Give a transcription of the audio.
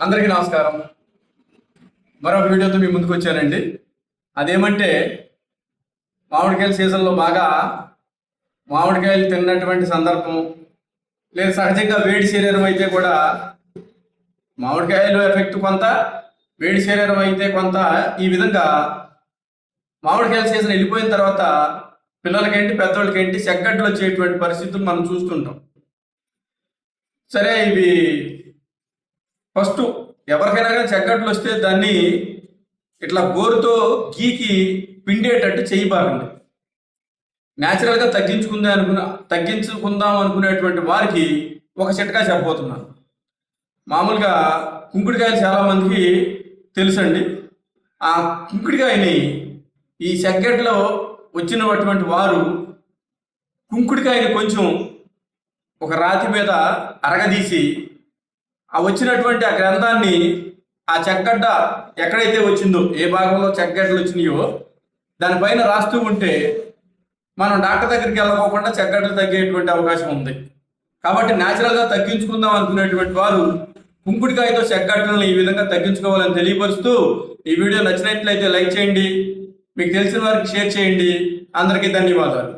అందరికీ నమస్కారం. మరొక వీడియోతో మీ ముందుకు వచ్చానండి. అదేమంటే మామిడికాయల సీజన్లో బాగా మామిడికాయలు తిన్నటువంటి సందర్భం లేదు సహజంగా వేడి శరీరం అయితే కూడా మామిడికాయలు ఎఫెక్ట్ కొంత వేడి శరీరం అయితే కొంత ఈ విధంగా మామిడికాయల సీజన్ వెళ్ళిపోయిన తర్వాత పిల్లలకేంటి పెద్దవాళ్ళకేంటి చెగ్గడ్లు వచ్చేటువంటి పరిస్థితులు మనం చూస్తుంటాం. సరే ఇవి ఫస్ట్ ఎవరికైనా కానీ చెక్కట్లు వస్తే దాన్ని ఇట్లా గోరుతో గీకి పిండేటట్టు చేయబాకండి న్యాచురల్గా తగ్గించుకుందా అనుకున్న తగ్గించుకుందాం అనుకునేటువంటి వారికి ఒక చిట్కా చెప్పబోతున్నాను. మామూలుగా కుంకుడికాయలు చాలామందికి తెలుసండి. ఆ కుంకుడికాయని ఈ సెగ్గట్లో వచ్చినటువంటి వారు కుంకుడికాయని కొంచెం ఒక రాతి మీద అరగదీసి ఆ వచ్చినటువంటి ఆ గ్రంథాన్ని ఆ చెక్కడ్డ ఎక్కడైతే వచ్చిందో ఏ భాగంలో చెక్కడ్లు వచ్చినాయో దానిపైన రాస్తూ ఉంటే మనం డాక్టర్ దగ్గరికి వెళ్ళకోకుండా చెక్కడ్లు తగ్గేటువంటి అవకాశం ఉంది. కాబట్టి న్యాచురల్గా తగ్గించుకుందాం అనుకునేటువంటి వారు కుంకుడికాయతో చెక్కడ్డలను ఈ విధంగా తగ్గించుకోవాలని తెలియపరుస్తూ ఈ వీడియో నచ్చినట్లయితే లైక్ చేయండి మీకు తెలిసిన వారికి షేర్ చేయండి. అందరికీ ధన్యవాదాలు.